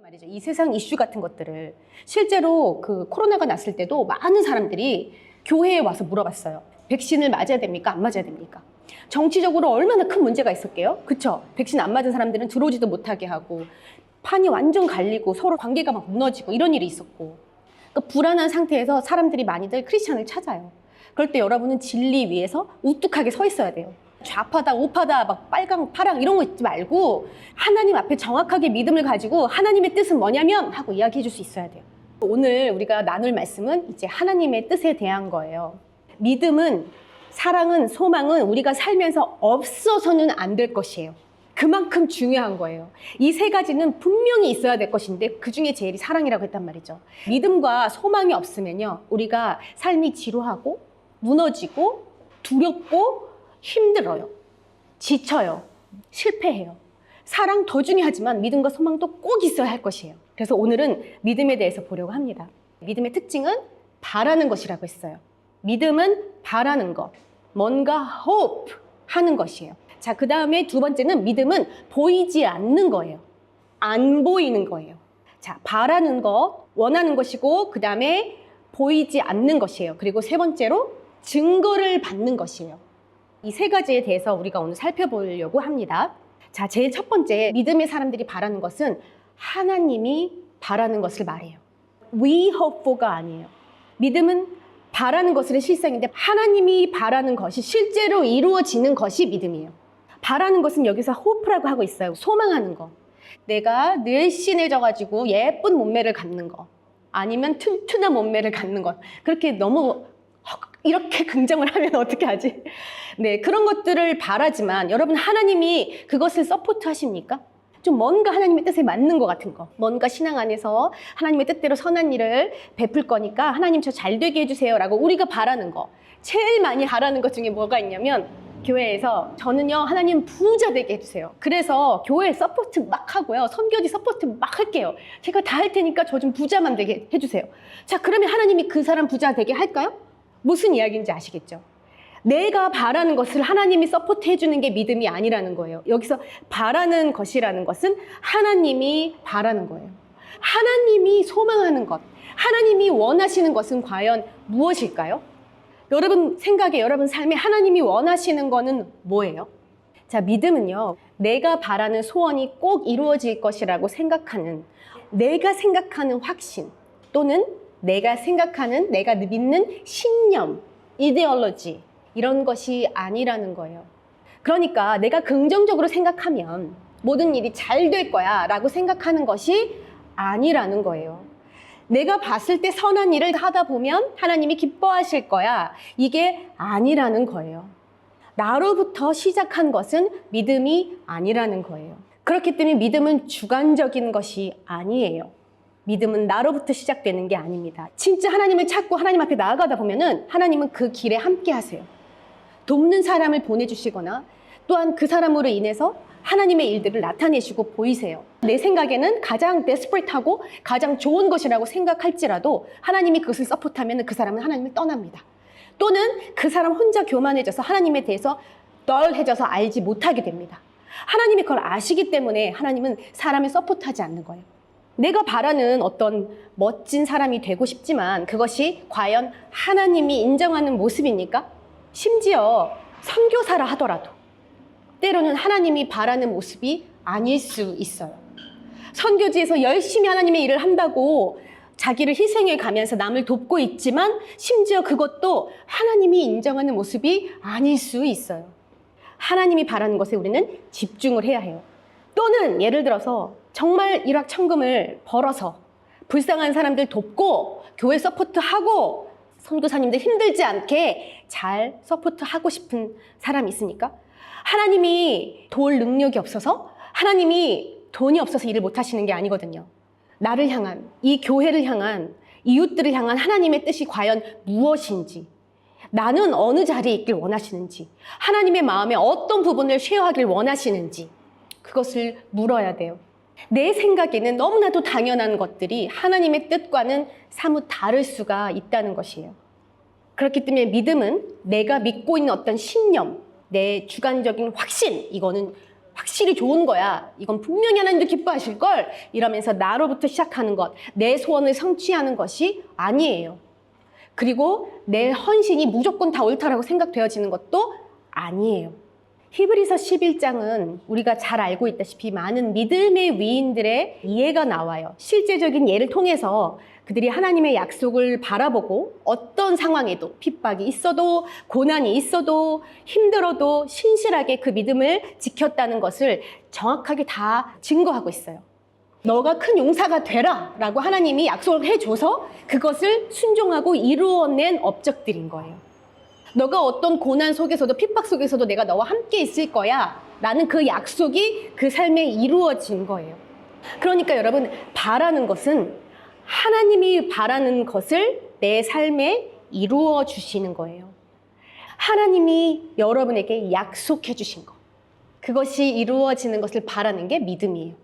말이죠. 이 세상 이슈 같은 것들을 실제로 그 코로나가 났을 때도 많은 사람들이 교회에 와서 물어봤어요. 백신을 맞아야 됩니까? 안 맞아야 됩니까? 정치적으로 얼마나 큰 문제가 있었게요? 그쵸? 백신 안 맞은 사람들은 들어오지도 못하게 하고 판이 완전 갈리고 서로 관계가 막 무너지고 이런 일이 있었고 그러니까 불안한 상태에서 사람들이 많이들 크리스찬을 찾아요. 그럴 때 여러분은 진리 위에서 우뚝하게 서 있어야 돼요. 좌파다 우파다 막 빨강 파랑 이런 거 있지 말고 하나님 앞에 정확하게 믿음을 가지고 하나님의 뜻은 뭐냐면 하고 이야기해 줄 수 있어야 돼요. 오늘 우리가 나눌 말씀은 이제 하나님의 뜻에 대한 거예요. 믿음은 사랑은 소망은 우리가 살면서 없어서는 안 될 것이에요. 그만큼 중요한 거예요. 이 세 가지는 분명히 있어야 될 것인데 그 중에 제일이 사랑이라고 했단 말이죠. 믿음과 소망이 없으면요. 우리가 삶이 지루하고 무너지고 두렵고 힘들어요. 지쳐요. 실패해요. 사랑 더 중요하지만 믿음과 소망도 꼭 있어야 할 것이에요. 그래서 오늘은 믿음에 대해서 보려고 합니다. 믿음의 특징은 바라는 것이라고 했어요. 믿음은 바라는 것, 뭔가 hope 하는 것이에요. 자, 그 다음에 두 번째는 믿음은 보이지 않는 거예요. 안 보이는 거예요. 자, 바라는 것, 원하는 것이고, 그 다음에 보이지 않는 것이에요. 그리고 세 번째로 증거를 받는 것이에요. 이 세 가지에 대해서 우리가 오늘 살펴보려고 합니다. 자, 제일 첫 번째, 믿음의 사람들이 바라는 것은 하나님이 바라는 것을 말해요. We hope for가 아니에요. 믿음은 바라는 것은 실상인데 하나님이 바라는 것이 실제로 이루어지는 것이 믿음이에요. 바라는 것은 여기서 hope라고 하고 있어요. 소망하는 거. 내가 늘씬해져 가지고 예쁜 몸매를 갖는 거. 아니면 튼튼한 몸매를 갖는 것. 그렇게 너무 헉, 이렇게 긍정을 하면 어떻게 하지? 네, 그런 것들을 바라지만 여러분 하나님이 그것을 서포트 하십니까? 좀 뭔가 하나님의 뜻에 맞는 것 같은 거. 뭔가 신앙 안에서 하나님의 뜻대로 선한 일을 베풀 거니까 하나님 저 잘 되게 해주세요. 라고 우리가 바라는 거. 제일 많이 바라는 것 중에 뭐가 있냐면 교회에서 저는요 하나님 부자 되게 해주세요. 그래서 교회 서포트 막 하고요. 선교지 서포트 막 할게요. 제가 다 할 테니까 저 좀 부자만 되게 해주세요. 자 그러면 하나님이 그 사람 부자 되게 할까요? 무슨 이야기인지 아시겠죠? 내가 바라는 것을 하나님이 서포트 해주는 게 믿음이 아니라는 거예요. 여기서 바라는 것이라는 것은 하나님이 바라는 거예요. 하나님이 소망하는 것, 하나님이 원하시는 것은 과연 무엇일까요? 여러분 생각에 여러분 삶에 하나님이 원하시는 거는 뭐예요? 자, 믿음은요, 내가 바라는 소원이 꼭 이루어질 것이라고 생각하는, 내가 생각하는 확신, 또는 내가 생각하는, 내가 믿는 신념, 이데올로지, 이런 것이 아니라는 거예요. 그러니까 내가 긍정적으로 생각하면 모든 일이 잘 될 거야 라고 생각하는 것이 아니라는 거예요. 내가 봤을 때 선한 일을 하다 보면 하나님이 기뻐하실 거야. 이게 아니라는 거예요. 나로부터 시작한 것은 믿음이 아니라는 거예요. 그렇기 때문에 믿음은 주관적인 것이 아니에요. 믿음은 나로부터 시작되는 게 아닙니다. 진짜 하나님을 찾고 하나님 앞에 나아가다 보면은 하나님은 그 길에 함께 하세요. 돕는 사람을 보내주시거나 또한 그 사람으로 인해서 하나님의 일들을 나타내시고 보이세요. 내 생각에는 가장 데스프레트하고 가장 좋은 것이라고 생각할지라도 하나님이 그것을 서포트하면 그 사람은 하나님을 떠납니다. 또는 그 사람 혼자 교만해져서 하나님에 대해서 널해져서 알지 못하게 됩니다. 하나님이 그걸 아시기 때문에 하나님은 사람을 서포트하지 않는 거예요. 내가 바라는 어떤 멋진 사람이 되고 싶지만 그것이 과연 하나님이 인정하는 모습입니까? 심지어 선교사라 하더라도 때로는 하나님이 바라는 모습이 아닐 수 있어요. 선교지에서 열심히 하나님의 일을 한다고 자기를 희생해 가면서 남을 돕고 있지만 심지어 그것도 하나님이 인정하는 모습이 아닐 수 있어요. 하나님이 바라는 것에 우리는 집중을 해야 해요. 또는 예를 들어서 정말 일확천금을 벌어서 불쌍한 사람들 돕고 교회 서포트하고 선교사님들 힘들지 않게 잘 서포트하고 싶은 사람 있습니까? 하나님이 도울 능력이 없어서 하나님이 돈이 없어서 일을 못 하시는 게 아니거든요. 나를 향한 이 교회를 향한 이웃들을 향한 하나님의 뜻이 과연 무엇인지 나는 어느 자리에 있길 원하시는지 하나님의 마음에 어떤 부분을 쉐어하길 원하시는지 그것을 물어야 돼요. 내 생각에는 너무나도 당연한 것들이 하나님의 뜻과는 사뭇 다를 수가 있다는 것이에요. 그렇기 때문에 믿음은 내가 믿고 있는 어떤 신념, 내 주관적인 확신, 이거는 확실히 좋은 거야. 이건 분명히 하나님도 기뻐하실 걸. 이러면서 나로부터 시작하는 것, 내 소원을 성취하는 것이 아니에요. 그리고 내 헌신이 무조건 다 옳다라고 생각되어지는 것도 아니에요. 히브리서 11장은 우리가 잘 알고 있다시피 많은 믿음의 위인들의 이해가 나와요. 실제적인 예를 통해서 그들이 하나님의 약속을 바라보고 어떤 상황에도 핍박이 있어도 고난이 있어도 힘들어도 신실하게 그 믿음을 지켰다는 것을 정확하게 다 증거하고 있어요. 너가 큰 용사가 되라 라고 하나님이 약속을 해줘서 그것을 순종하고 이루어낸 업적들인 거예요. 너가 어떤 고난 속에서도 핍박 속에서도 내가 너와 함께 있을 거야 라는 그 약속이 그 삶에 이루어진 거예요. 그러니까 여러분 바라는 것은 하나님이 바라는 것을 내 삶에 이루어 주시는 거예요. 하나님이 여러분에게 약속해 주신 것. 그것이 이루어지는 것을 바라는 게 믿음이에요.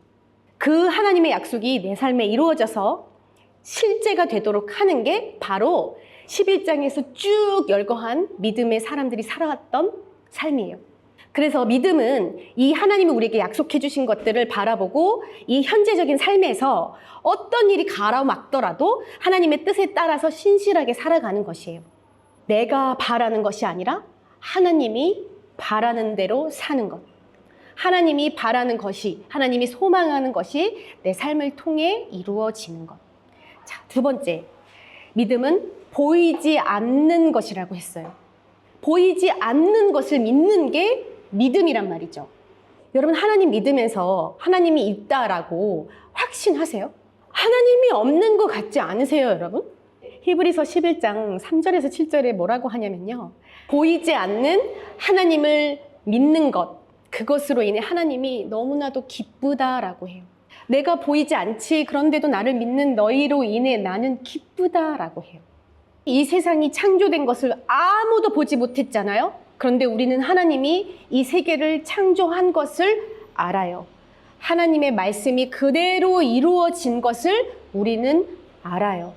그 하나님의 약속이 내 삶에 이루어져서 실제가 되도록 하는 게 바로 11장에서 쭉 열거한 믿음의 사람들이 살아왔던 삶이에요. 그래서 믿음은 이 하나님이 우리에게 약속해 주신 것들을 바라보고 이 현재적인 삶에서 어떤 일이 가라막더라도 하나님의 뜻에 따라서 신실하게 살아가는 것이에요. 내가 바라는 것이 아니라 하나님이 바라는 대로 사는 것. 하나님이 바라는 것이, 하나님이 소망하는 것이 내 삶을 통해 이루어지는 것. 자, 두 번째. 믿음은 보이지 않는 것이라고 했어요. 보이지 않는 것을 믿는 게 믿음이란 말이죠. 여러분, 하나님 믿으면서 하나님이 있다라고 확신하세요? 하나님이 없는 것 같지 않으세요, 여러분? 히브리서 11장 3절에서 7절에 뭐라고 하냐면요. 보이지 않는 하나님을 믿는 것, 그것으로 인해 하나님이 너무나도 기쁘다라고 해요. 내가 보이지 않지, 그런데도 나를 믿는 너희로 인해 나는 기쁘다라고 해요. 이 세상이 창조된 것을 아무도 보지 못했잖아요. 그런데 우리는 하나님이 이 세계를 창조한 것을 알아요. 하나님의 말씀이 그대로 이루어진 것을 우리는 알아요.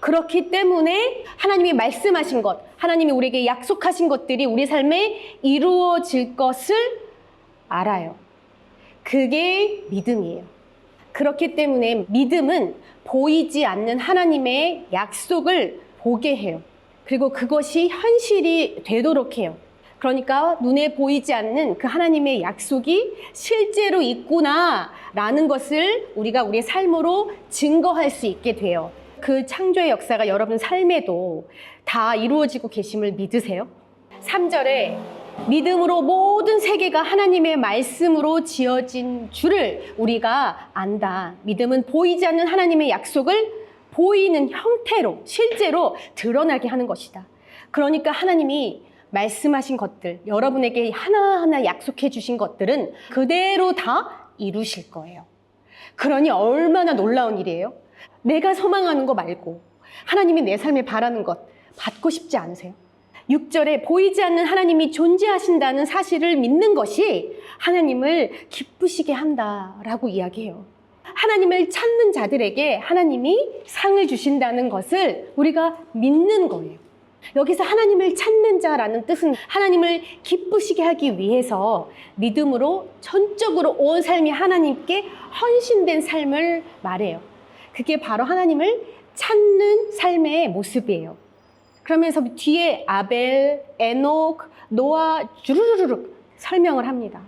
그렇기 때문에 하나님이 말씀하신 것, 하나님이 우리에게 약속하신 것들이 우리 삶에 이루어질 것을 알아요. 그게 믿음이에요. 그렇기 때문에 믿음은 보이지 않는 하나님의 약속을 보게 해요. 그리고 그것이 현실이 되도록 해요. 그러니까 눈에 보이지 않는 그 하나님의 약속이 실제로 있구나라는 것을 우리가 우리의 삶으로 증거할 수 있게 돼요. 그 창조의 역사가 여러분 삶에도 다 이루어지고 계심을 믿으세요? 3절에 믿음으로 모든 세계가 하나님의 말씀으로 지어진 줄을 우리가 안다. 믿음은 보이지 않는 하나님의 약속을 보이는 형태로 실제로 드러나게 하는 것이다. 그러니까 하나님이 말씀하신 것들, 여러분에게 하나하나 약속해 주신 것들은 그대로 다 이루실 거예요. 그러니 얼마나 놀라운 일이에요? 내가 소망하는 거 말고 하나님이 내 삶에 바라는 것 받고 싶지 않으세요? 6절에 보이지 않는 하나님이 존재하신다는 사실을 믿는 것이 하나님을 기쁘시게 한다라고 이야기해요. 하나님을 찾는 자들에게 하나님이 상을 주신다는 것을 우리가 믿는 거예요. 여기서 하나님을 찾는 자라는 뜻은 하나님을 기쁘시게 하기 위해서 믿음으로 전적으로 온 삶이 하나님께 헌신된 삶을 말해요. 그게 바로 하나님을 찾는 삶의 모습이에요. 그러면서 뒤에 아벨, 에녹, 노아 주르르륵 설명을 합니다.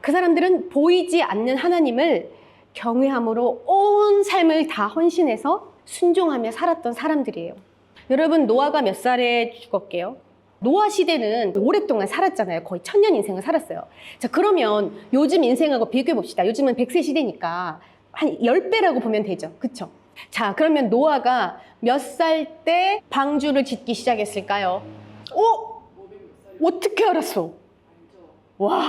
그 사람들은 보이지 않는 하나님을 경외함으로 온 삶을 다 헌신해서 순종하며 살았던 사람들이에요. 여러분 노아가 몇 살에 죽었게요? 노아 시대는 오랫동안 살았잖아요. 거의 천년 인생을 살았어요. 자, 그러면 요즘 인생하고 비교해 봅시다. 요즘은 100세 시대니까 한 10배라고 보면 되죠. 그쵸? 자, 그러면 노아가 몇 살 때 방주를 짓기 시작했을까요? 어? 어떻게 알았어? 와,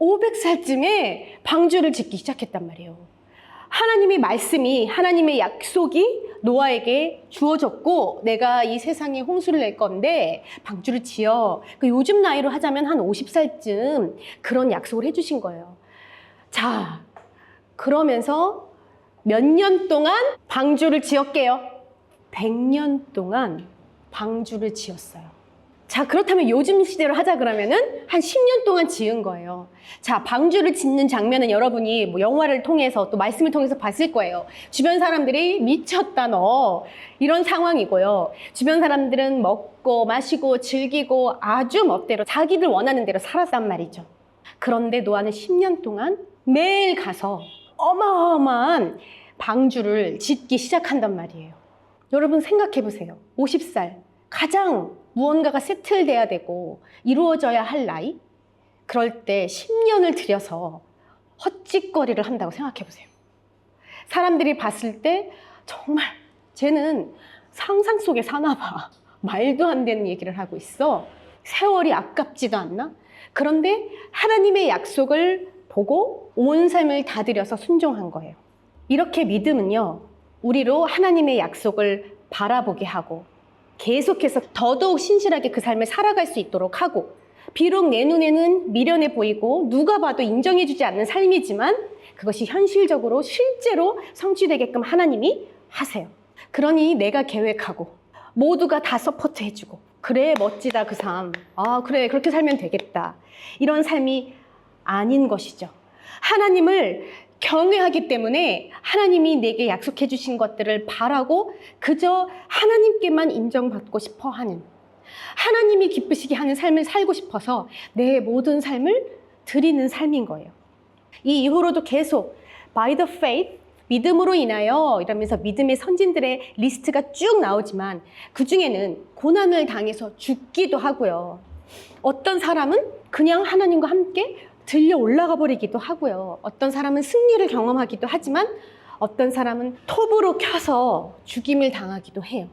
500살쯤에 방주를 짓기 시작했단 말이에요. 하나님의 말씀이, 하나님의 약속이 노아에게 주어졌고, 내가 이 세상에 홍수를 낼 건데, 방주를 지어. 그 요즘 나이로 하자면 한 50살쯤 그런 약속을 해주신 거예요. 자, 그러면서 몇 년 동안 방주를 지었게요? 100년 동안 방주를 지었어요. 자, 그렇다면 요즘 시대로 하자 그러면은 한 10년 동안 지은 거예요. 자, 방주를 짓는 장면은 여러분이 뭐 영화를 통해서 또 말씀을 통해서 봤을 거예요. 주변 사람들이 미쳤다 너 이런 상황이고요. 주변 사람들은 먹고 마시고 즐기고 아주 멋대로 자기들 원하는 대로 살았단 말이죠. 그런데 노아는 10년 동안 매일 가서 어마어마한 방주를 짓기 시작한단 말이에요. 여러분 생각해 보세요. 50살 가장 무언가가 세틀돼야 되고 이루어져야 할 나이? 그럴 때 10년을 들여서 헛짓거리를 한다고 생각해 보세요. 사람들이 봤을 때 정말 쟤는 상상 속에 사나 봐. 말도 안 되는 얘기를 하고 있어. 세월이 아깝지도 않나? 그런데 하나님의 약속을 보고 온 삶을 다 들여서 순종한 거예요. 이렇게 믿음은요, 우리로 하나님의 약속을 바라보게 하고 계속해서 더더욱 신실하게 그 삶을 살아갈 수 있도록 하고 비록 내 눈에는 미련해 보이고 누가 봐도 인정해주지 않는 삶이지만 그것이 현실적으로 실제로 성취되게끔 하나님이 하세요. 그러니 내가 계획하고 모두가 다 서포트 해주고 그래 멋지다 그 삶. 아 그래 그렇게 살면 되겠다. 이런 삶이 아닌 것이죠. 하나님을 경외하기 때문에 하나님이 내게 약속해 주신 것들을 바라고 그저 하나님께만 인정받고 싶어 하는 하나님이 기쁘시게 하는 삶을 살고 싶어서 내 모든 삶을 드리는 삶인 거예요. 이 이후로도 계속 by the faith 믿음으로 인하여 이러면서 믿음의 선진들의 리스트가 쭉 나오지만 그 중에는 고난을 당해서 죽기도 하고요. 어떤 사람은 그냥 하나님과 함께 들려 올라가 버리기도 하고요. 어떤 사람은 승리를 경험하기도 하지만 어떤 사람은 톱으로 켜서 죽임을 당하기도 해요.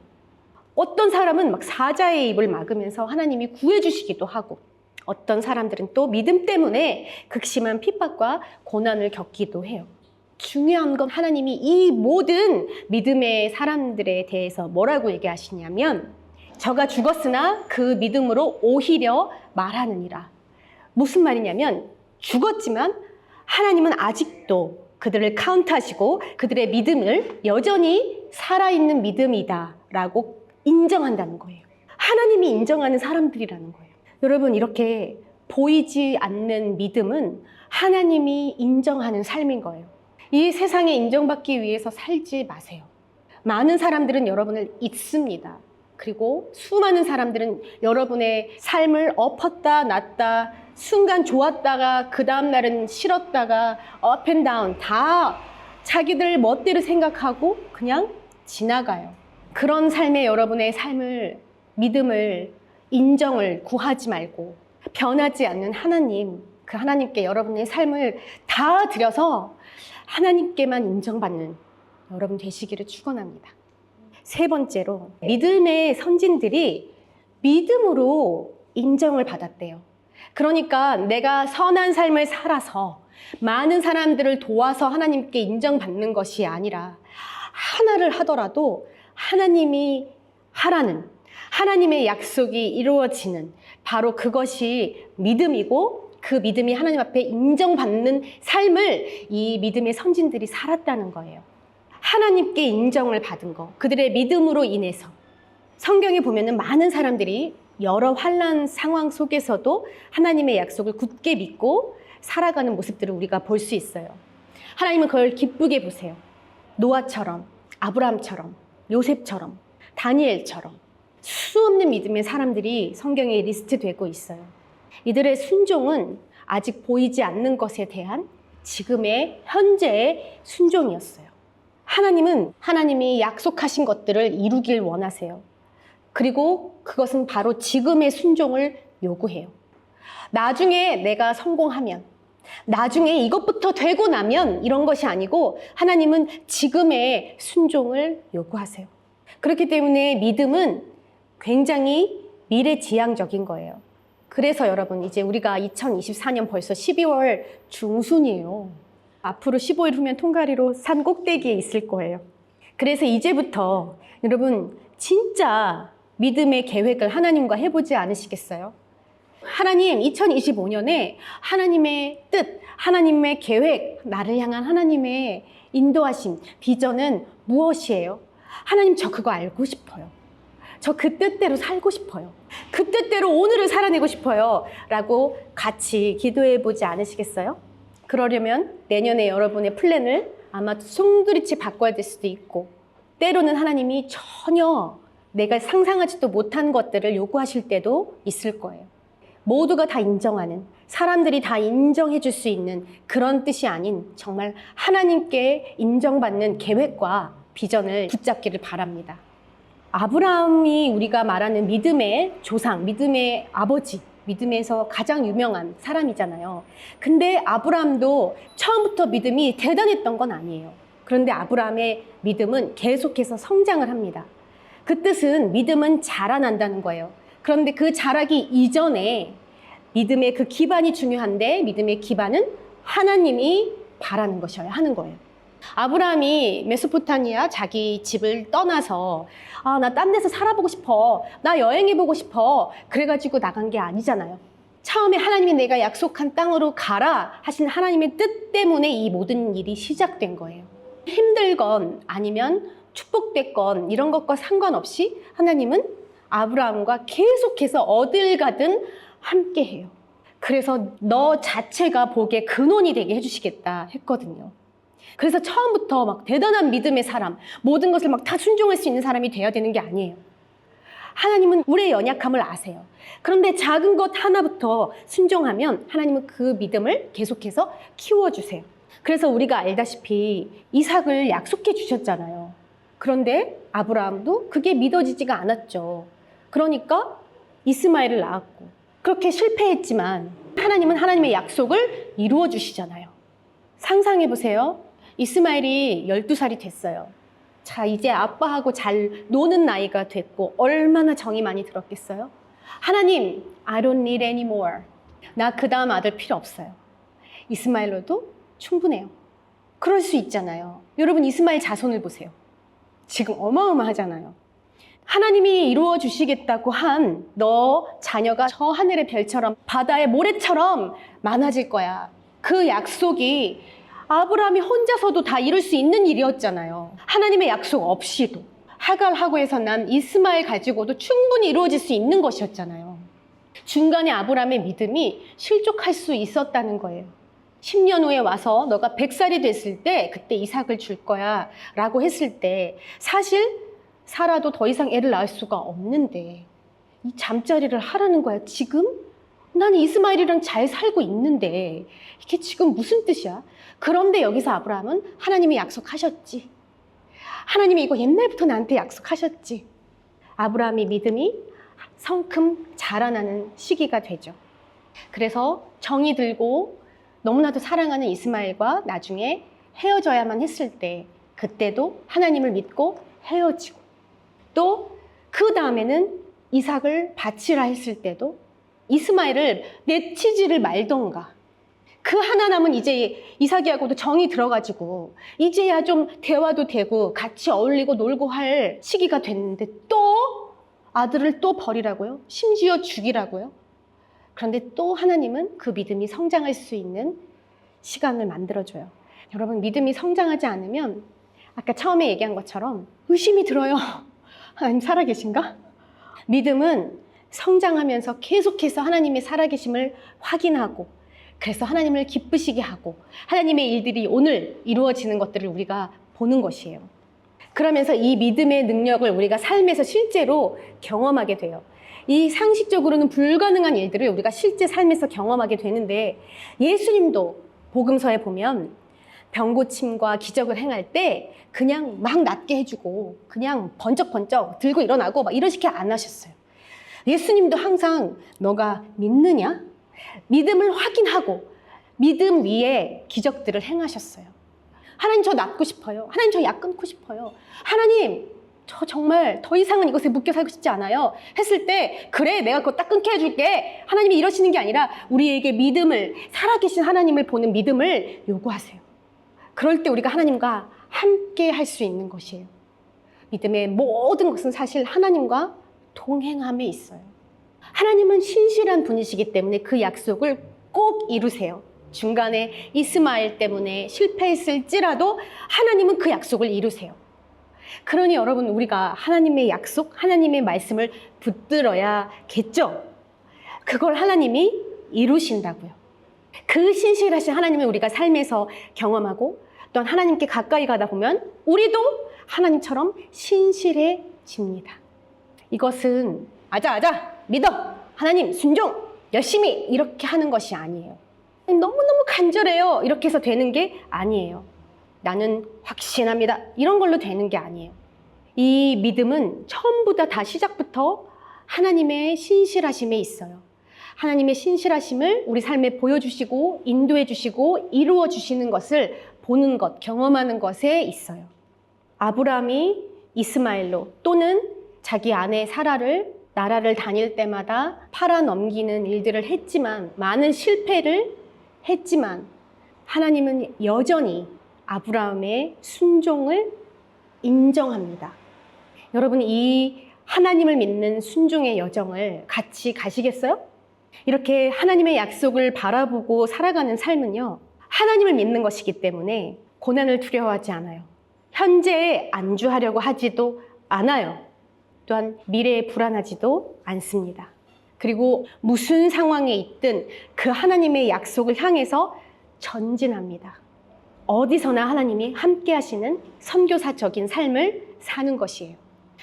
어떤 사람은 막 사자의 입을 막으면서 하나님이 구해주시기도 하고 어떤 사람들은 또 믿음 때문에 극심한 핍박과 고난을 겪기도 해요. 중요한 건 하나님이 이 모든 믿음의 사람들에 대해서 뭐라고 얘기하시냐면 저가 죽었으나 그 믿음으로 오히려 말하느니라. 무슨 말이냐면 죽었지만 하나님은 아직도 그들을 카운트하시고 그들의 믿음을 여전히 살아있는 믿음이다 라고 인정한다는 거예요. 하나님이 인정하는 사람들이라는 거예요. 여러분 이렇게 보이지 않는 믿음은 하나님이 인정하는 삶인 거예요. 이 세상에 인정받기 위해서 살지 마세요. 많은 사람들은 여러분을 잊습니다. 그리고 수많은 사람들은 여러분의 삶을 엎었다 놨다 순간 좋았다가 그 다음날은 싫었다가 업앤다운 다 자기들 멋대로 생각하고 그냥 지나가요. 그런 삶의 여러분의 삶을 믿음을 인정을 구하지 말고 변하지 않는 하나님 그 하나님께 여러분의 삶을 다 드려서 하나님께만 인정받는 여러분 되시기를 축원합니다. 세 번째로 믿음의 선진들이 믿음으로 인정을 받았대요. 그러니까 내가 선한 삶을 살아서 많은 사람들을 도와서 하나님께 인정받는 것이 아니라 하나를 하더라도 하나님이 하라는 하나님의 약속이 이루어지는 바로 그것이 믿음이고 그 믿음이 하나님 앞에 인정받는 삶을 이 믿음의 선진들이 살았다는 거예요. 하나님께 인정을 받은 거, 그들의 믿음으로 인해서 성경에 보면은 많은 사람들이 여러 환란 상황 속에서도 하나님의 약속을 굳게 믿고 살아가는 모습들을 우리가 볼 수 있어요. 하나님은 그걸 기쁘게 보세요. 노아처럼, 아브라함처럼, 요셉처럼, 다니엘처럼 수없는 믿음의 사람들이 성경에 리스트되고 있어요. 이들의 순종은 아직 보이지 않는 것에 대한 지금의 현재의 순종이었어요. 하나님은 하나님이 약속하신 것들을 이루길 원하세요. 그리고 그것은 바로 지금의 순종을 요구해요. 나중에 내가 성공하면, 나중에 이것부터 되고 나면 이런 것이 아니고 하나님은 지금의 순종을 요구하세요. 그렇기 때문에 믿음은 굉장히 미래지향적인 거예요. 그래서 여러분, 이제 우리가 2024년 벌써 12월 중순이에요. 앞으로 15일 후면 통가리로 산 꼭대기에 있을 거예요. 그래서 이제부터 여러분, 진짜 믿음의 계획을 하나님과 해보지 않으시겠어요? 하나님, 2025년에 하나님의 뜻, 하나님의 계획, 나를 향한 하나님의 인도하심, 비전은 무엇이에요? 하나님, 저 그거 알고 싶어요. 저 그 뜻대로 살고 싶어요. 그 뜻대로 오늘을 살아내고 싶어요. 라고 같이 기도해 보지 않으시겠어요? 그러려면 내년에 여러분의 플랜을 아마 송두리째 바꿔야 될 수도 있고, 때로는 하나님이 전혀 내가 상상하지도 못한 것들을 요구하실 때도 있을 거예요. 모두가 다 인정하는, 사람들이 다 인정해 줄 수 있는 그런 뜻이 아닌 정말 하나님께 인정받는 계획과 비전을 붙잡기를 바랍니다. 아브라함이 우리가 말하는 믿음의 조상, 믿음의 아버지, 믿음에서 가장 유명한 사람이잖아요. 근데 아브라함도 처음부터 믿음이 대단했던 건 아니에요. 그런데 아브라함의 믿음은 계속해서 성장을 합니다. 그 뜻은 믿음은 자라난다는 거예요. 그런데 그 자라기 이전에 믿음의 그 기반이 중요한데 믿음의 기반은 하나님이 바라는 것이어야 하는 거예요. 아브라함이 메소포타미아 자기 집을 떠나서 아, 나 딴 데서 살아보고 싶어. 나 여행해보고 싶어. 그래가지고 나간 게 아니잖아요. 처음에 하나님이 내가 약속한 땅으로 가라 하신 하나님의 뜻 때문에 이 모든 일이 시작된 거예요. 힘들건 아니면 축복됐건 이런 것과 상관없이 하나님은 아브라함과 계속해서 어딜 가든 함께 해요. 그래서 너 자체가 복의 근원이 되게 해주시겠다 했거든요. 그래서 처음부터 막 대단한 믿음의 사람, 모든 것을 막 다 순종할 수 있는 사람이 되어야 되는 게 아니에요. 하나님은 우리의 연약함을 아세요. 그런데 작은 것 하나부터 순종하면 하나님은 그 믿음을 계속해서 키워주세요. 그래서 우리가 알다시피 이삭을 약속해 주셨잖아요. 그런데 아브라함도 그게 믿어지지가 않았죠. 그러니까 이스마엘을 낳았고 그렇게 실패했지만 하나님은 하나님의 약속을 이루어 주시잖아요. 상상해 보세요. 이스마엘이 12살이 됐어요. 자, 이제 아빠하고 잘 노는 나이가 됐고 얼마나 정이 많이 들었겠어요? 하나님, I don't need any more. 나 그 다음 아들 필요 없어요. 이스마엘로도 충분해요. 그럴 수 있잖아요. 여러분 이스마엘 자손을 보세요. 지금 어마어마하잖아요. 하나님이 이루어 주시겠다고 한 너 자녀가 저 하늘의 별처럼 바다의 모래처럼 많아질 거야. 그 약속이 아브라함이 혼자서도 다 이룰 수 있는 일이었잖아요. 하나님의 약속 없이도 하갈하고 해서 난 이스마엘 가지고도 충분히 이루어질 수 있는 것이었잖아요. 중간에 아브라함의 믿음이 실족할 수 있었다는 거예요. 10년 후에 와서 너가 100살이 됐을 때 그때 이삭을 줄 거야 라고 했을 때 사실 살아도 더 이상 애를 낳을 수가 없는데 이 잠자리를 하라는 거야 지금? 난 이스마엘이랑 잘 살고 있는데 이게 지금 무슨 뜻이야? 그런데 여기서 아브라함은 하나님이 약속하셨지. 하나님이 이거 옛날부터 나한테 약속하셨지. 아브라함의 믿음이 성큼 자라나는 시기가 되죠. 그래서 정이 들고 너무나도 사랑하는 이스마엘과 나중에 헤어져야만 했을 때 그때도 하나님을 믿고 헤어지고 또 그 다음에는 이삭을 바치라 했을 때도 이스마엘을 내치지를 말던가 그 하나 남은 이제 이삭이하고도 정이 들어가지고 이제야 좀 대화도 되고 같이 어울리고 놀고 할 시기가 됐는데 또 아들을 또 버리라고요? 심지어 죽이라고요? 그런데 또 하나님은 그 믿음이 성장할 수 있는 시간을 만들어줘요. 여러분, 믿음이 성장하지 않으면 아까 처음에 얘기한 것처럼 의심이 들어요. 하나님 살아계신가? 믿음은 성장하면서 계속해서 하나님의 살아계심을 확인하고 그래서 하나님을 기쁘시게 하고 하나님의 일들이 오늘 이루어지는 것들을 우리가 보는 것이에요. 그러면서 이 믿음의 능력을 우리가 삶에서 실제로 경험하게 돼요. 이 상식적으로는 불가능한 일들을 우리가 실제 삶에서 경험하게 되는데 예수님도 복음서에 보면 병고침과 기적을 행할 때 그냥 막 낫게 해주고 그냥 번쩍번쩍 들고 일어나고 막 이러시게 안 하셨어요. 예수님도 항상 너가 믿느냐? 믿음을 확인하고 믿음 위에 기적들을 행하셨어요. 하나님 저 낫고 싶어요. 하나님 저 약 끊고 싶어요. 하나님 저 정말 더 이상은 이것에 묶여 살고 싶지 않아요. 했을 때 그래 내가 그거 딱 끊게 해줄게. 하나님이 이러시는 게 아니라 우리에게 믿음을 살아계신 하나님을 보는 믿음을 요구하세요. 그럴 때 우리가 하나님과 함께 할 수 있는 것이에요. 믿음의 모든 것은 사실 하나님과 동행함에 있어요. 하나님은 신실한 분이시기 때문에 그 약속을 꼭 이루세요. 중간에 이스마엘 때문에 실패했을지라도 하나님은 그 약속을 이루세요. 그러니 여러분 우리가 하나님의 약속, 하나님의 말씀을 붙들어야겠죠. 그걸 하나님이 이루신다고요. 그 신실하신 하나님을 우리가 삶에서 경험하고 또한 하나님께 가까이 가다 보면 우리도 하나님처럼 신실해집니다. 이것은 아자 아자 믿어 하나님 순종 열심히 이렇게 하는 것이 아니에요. 너무너무 간절해요. 이렇게 해서 되는 게 아니에요. 나는 확신합니다. 이런 걸로 되는 게 아니에요. 이 믿음은 처음보다 다 시작부터 하나님의 신실하심에 있어요. 하나님의 신실하심을 우리 삶에 보여주시고 인도해 주시고 이루어 주시는 것을 보는 것, 경험하는 것에 있어요. 아브라함이 이스마엘로 또는 자기 아내 사라를 나라를 다닐 때마다 팔아 넘기는 일들을 했지만 많은 실패를 했지만 하나님은 여전히 아브라함의 순종을 인정합니다. 여러분 이 하나님을 믿는 순종의 여정을 같이 가시겠어요? 이렇게 하나님의 약속을 바라보고 살아가는 삶은요. 하나님을 믿는 것이기 때문에 고난을 두려워하지 않아요. 현재에 안주하려고 하지도 않아요. 또한 미래에 불안하지도 않습니다. 그리고 무슨 상황에 있든 그 하나님의 약속을 향해서 전진합니다. 어디서나 하나님이 함께 하시는 선교사적인 삶을 사는 것이에요.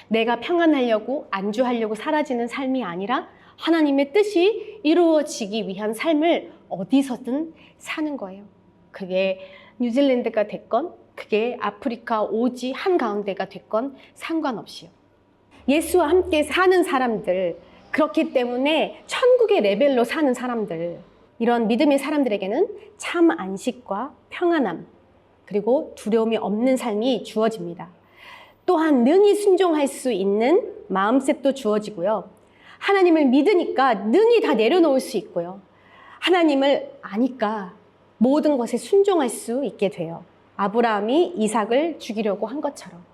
내가 평안하려고 안주하려고 사라지는 삶이 아니라 하나님의 뜻이 이루어지기 위한 삶을 어디서든 사는 거예요. 그게 뉴질랜드가 됐건, 그게 아프리카 오지 한가운데가 됐건 상관없이요. 예수와 함께 사는 사람들, 그렇기 때문에 천국의 레벨로 사는 사람들, 이런 믿음의 사람들에게는 참 안식과 평안함, 그리고 두려움이 없는 삶이 주어집니다. 또한 능히 순종할 수 있는 마음셋도 주어지고요. 하나님을 믿으니까 능히 다 내려놓을 수 있고요. 하나님을 아니까 모든 것에 순종할 수 있게 돼요. 아브라함이 이삭을 죽이려고 한 것처럼.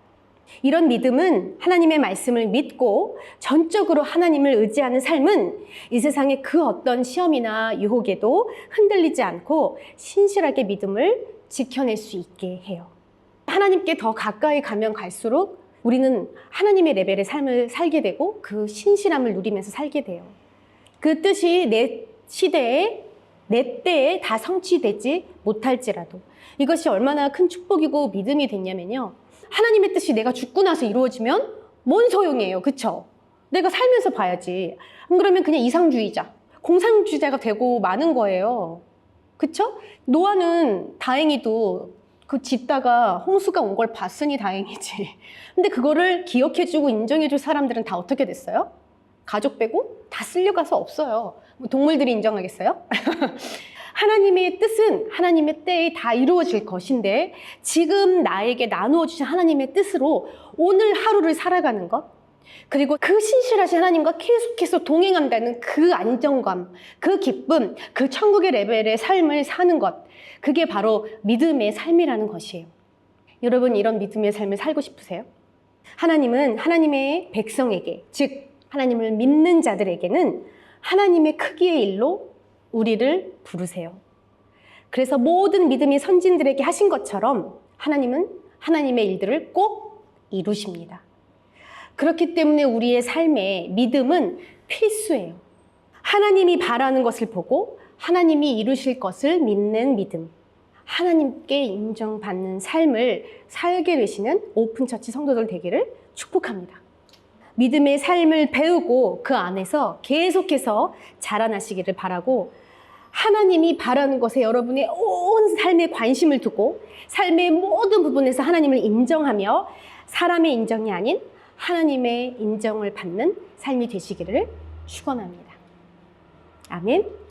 이런 믿음은 하나님의 말씀을 믿고 전적으로 하나님을 의지하는 삶은 이 세상의 그 어떤 시험이나 유혹에도 흔들리지 않고 신실하게 믿음을 지켜낼 수 있게 해요. 하나님께 더 가까이 가면 갈수록 우리는 하나님의 레벨의 삶을 살게 되고 그 신실함을 누리면서 살게 돼요. 그 뜻이 내 시대에 내 때에 다 성취되지 못할지라도 이것이 얼마나 큰 축복이고 믿음이 됐냐면요. 하나님의 뜻이 내가 죽고 나서 이루어지면 뭔 소용이에요. 그쵸? 내가 살면서 봐야지. 안 그러면 그냥 이상주의자, 공상주의자가 되고 마는 거예요. 그쵸? 노아는 다행히도 그 짓다가 홍수가 온 걸 봤으니 다행이지. 근데 그거를 기억해주고 인정해줄 사람들은 다 어떻게 됐어요? 가족 빼고 다 쓸려가서 없어요. 뭐 동물들이 인정하겠어요? 하나님의 뜻은 하나님의 때에 다 이루어질 것인데 지금 나에게 나누어 주신 하나님의 뜻으로 오늘 하루를 살아가는 것 그리고 그 신실하신 하나님과 계속해서 동행한다는 그 안정감, 그 기쁨, 그 천국의 레벨의 삶을 사는 것 그게 바로 믿음의 삶이라는 것이에요. 여러분 이런 믿음의 삶을 살고 싶으세요? 하나님은 하나님의 백성에게 즉 하나님을 믿는 자들에게는 하나님의 크기의 일로 우리를 부르세요. 그래서 모든 믿음이 선진들에게 하신 것처럼 하나님은 하나님의 일들을 꼭 이루십니다. 그렇기 때문에 우리의 삶에 믿음은 필수예요. 하나님이 바라는 것을 보고 하나님이 이루실 것을 믿는 믿음. 하나님께 인정받는 삶을 살게 되시는 오픈처치 성도들 되기를 축복합니다. 믿음의 삶을 배우고 그 안에서 계속해서 자라나시기를 바라고 하나님이 바라는 것에 여러분의 온 삶에 관심을 두고 삶의 모든 부분에서 하나님을 인정하며 사람의 인정이 아닌 하나님의 인정을 받는 삶이 되시기를 축원합니다. 아멘.